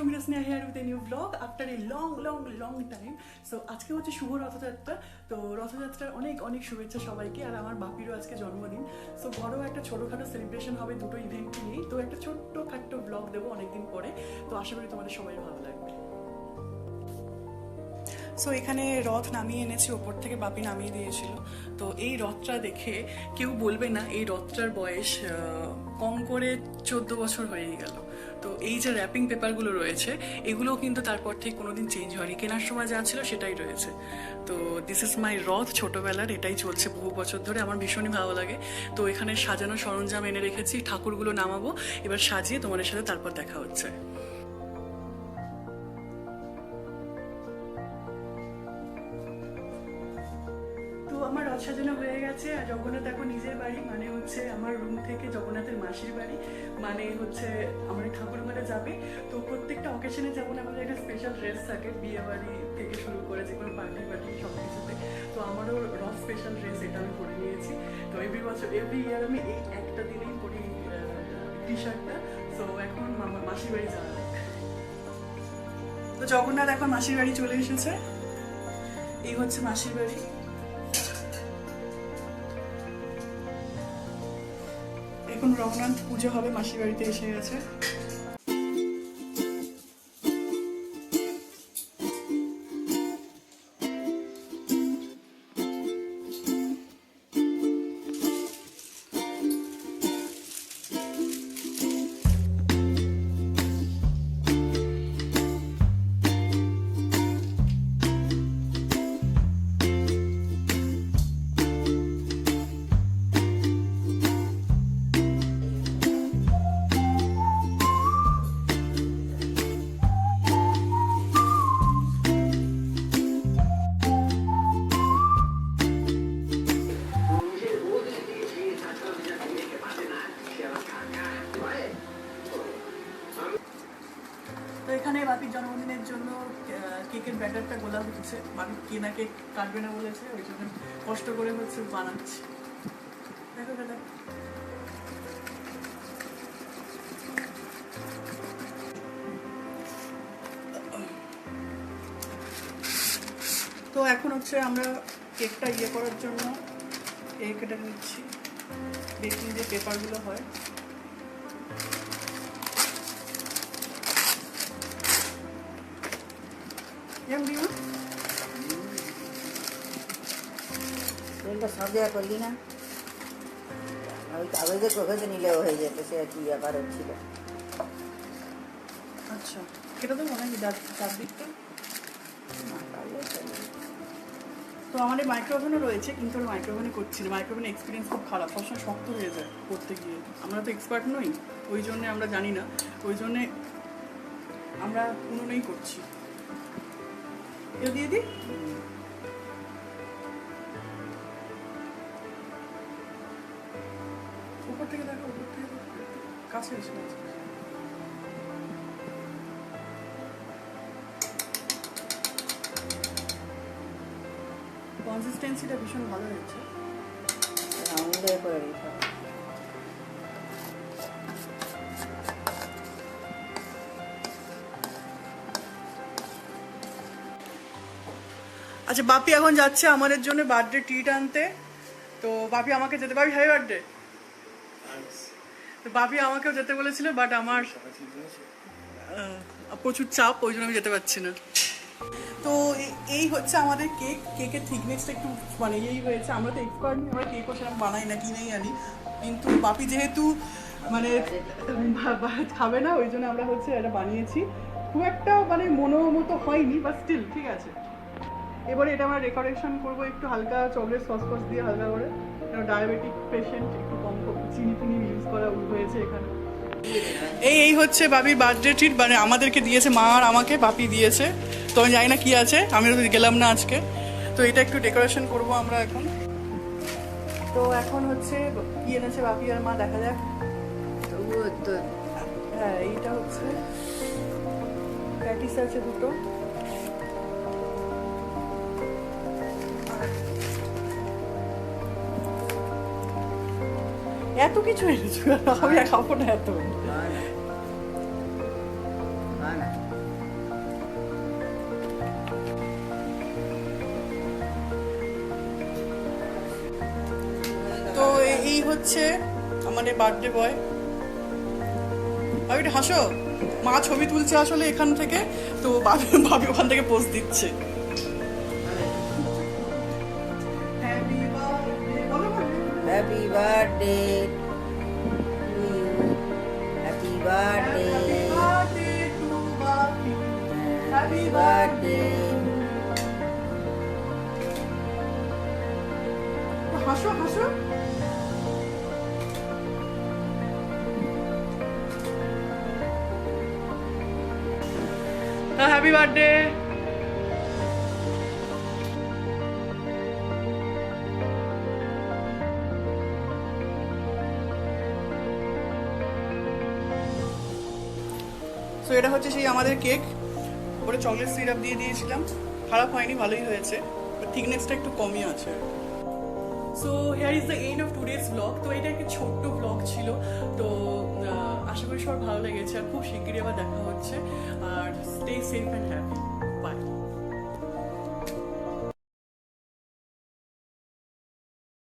Blog after a long long long time so আজকে হচ্ছে শুভ রথযাত্রা। তো রথযাত্রার অনেক অনেক শুভেচ্ছা সবাইকে। আর আমার বাপিরও আজকে জন্মদিন। সো বড় একটা ছোটোখাটো সেলিব্রেশন হবে দুটো ইভেন্ট নিয়েই। তো একটা ছোট্ট খাট্ট ব্লগ দেবো অনেকদিন পরে। তো আশা করি তোমাদের সবাই ভালো লাগবে। সো এখানে রথ নামিয়ে এনেছি, ওপর থেকে বাপি নামিয়ে দিয়েছিল। তো এই রথটা দেখে কেউ বলবে না, এই রথটার বয়স কম করে চোদ্দ বছর হয়ে গেল। তো এই যে র্যাপিং পেপারগুলো রয়েছে, এগুলোও কিন্তু তারপর থেকে কোনোদিন চেঞ্জ হয়নি। কেনার সময় যা ছিল সেটাই রয়েছে। তো দিস ইজ মাই রথ ছোটোবেলার, এটাই চলছে বহু বছর ধরে, আমার ভীষণই ভালো লাগে। তো এখানে সাজানো সরঞ্জাম এনে রেখেছি, ঠাকুরগুলো নামাবো, এবার সাজিয়ে তোমাদের সাথে তারপর দেখা হচ্ছে। আমার রথ হয়ে গেছে আর জগন্নাথ এখন নিজের বাড়ি মানে হচ্ছে আমার রুম থেকে জগন্নাথের মাসির বাড়ি মানে হচ্ছে আমার ঠাকুর ঘরে যাবে। তো প্রত্যেকটা অকেশনে যেমন আমাদের একটা স্পেশাল ড্রেস থাকে, বিয়ে বাড়ি থেকে শুরু করে যে কোনো পার্টি পার্টি সব কিছুতে। তো আমারও রথ স্পেশাল ড্রেস এটা আমি পরে নিয়েছি। তো এভরি বছর এভরি ইয়ার আমি এই একটা দিনেই পরি টি শার্টটা তো এখন মাসির বাড়ি যাওয়া তো জগন্নাথ এখন মাসির বাড়ি চলে এসেছে। এই হচ্ছে মাসির বাড়ি। এখন রঘুনাথ পুজো হবে মাসির বাড়িতে এসে গেছে। জন্মদিনের জন্য কেকের ব্যাটারটা গোলা হচ্ছে। বাপি কেনা কেক কাটবে না বলেছে, ওই জন্য কষ্ট করে হচ্ছে বানাচ্ছি। দেখো দাদা। তো এখন হচ্ছে আমরা কেকটা ইয়ে করার জন্য কেক কেটে নিচ্ছি। বেকিং যে পেপারগুলো হয়। দিও তেলটা সব জায়গায় করলি না ওই কাগজে কোকোতে নিলেও হয়ে যেত সে আর কি ব্যাপার হচ্ছিল আচ্ছা এটা তো মনে হয় চার দিকটা না পারলে চলে। তো আমাদের মাইক্রোওভেনও রয়েছে কিন্তু আমি মাইক্রোওভেনে করছি না। মাইক্রোওভেন এক্সপিরিয়েন্স খুব খারাপ। সবসময় শক্ত হয়ে যায় করতে গিয়ে। আমরা তো এক্সপার্ট নই ওই জন্যে আমরা জানি না। ওই জন্যে আমরা উনুনেই করছি। এও দিয়ে দিই উপর থেকে দেখো, উপর থেকে। কাছে এসে, কাছে। কনসিস্টেন্সিটা ভীষণ ভালো হয়েছে রাউন্ড করে দিতে হবে। আচ্ছা বাপি এখন যাচ্ছে আমাদের জন্য বার্থডে ট্রিট আনতে। তো বাপি আমাকে যেতে পারবি? হ্যাপি বার্থডে তো বাপি আমাকেও যেতে বলেছিল বাট আমার প্রচুর চাপ, ওই জন্য আমি যেতে পারছি না। তো এই হচ্ছে আমাদের কেক কেকের থিকনেসটা একটু মানে এই হয়েছে। আমরা তো এক্সপার্ট নই আমরা কেকও সেরকম বানাই না, কিনেই আনি। কিন্তু বাপি যেহেতু মানে খাবে না, ওই জন্য আমরা হচ্ছে এটা বানিয়েছি। খুব একটা মানে মনের মতো হয়নি বা স্টিল ঠিক আছে। এবারে এটা আমরা ডেকোরেশন করব একটু হালকা চকলেট সস ফস দিয়ে হালকা করে। কারণ ডায়াবেটিক পেশেন্ট একটু কম চিনি ফিনি ইউজ করা হয়েছে এখানে। এই এই হচ্ছে বাপির বার্থডে ট্রিট মানে আমাদেরকে দিয়েছে মা আর আমাকে বাপি দিয়েছে। তো আমি জানি না কি আছে আমি তো গেলাম না আজকে। তো এটা একটু ডেকোরেশন করব আমরা এখন। তো এখন হচ্ছে কি এনেছে বাপি আর মা দেখা যাক। তবুও তো হ্যাঁ এইটা হচ্ছে প্যাটিস আছে দুটো। এত কিছু এনেছো? আমি খাব না এত। তো এই হচ্ছে আমাদের বার্থডে বয়। আমি হাসো। মা ছবি তুলছে আসলে এখান থেকে। তো ভাবি ওখান থেকে পোস্ট দিচ্ছে। ভাবি। Happy birthday to you happy birthday Happy birthday to। Happy birthday হাসো হাসো হ্যাপি বার্থডে সো এটা হচ্ছে সেই আমাদের কেক। ওপরে চকলেট সিরাপ দিয়ে দিয়েছিলাম। খারাপ হয়নি, ভালোই হয়েছে থিকনেসটা একটু কমই আছে so here is the end of today's blog তো এটা একটা ছোট্ট ব্লগ ছিল। তো আশা করি সবার ভালো লেগেছে। আর খুব শিগগিরই আবার দেখা হচ্ছে। আর stay safe and happy bye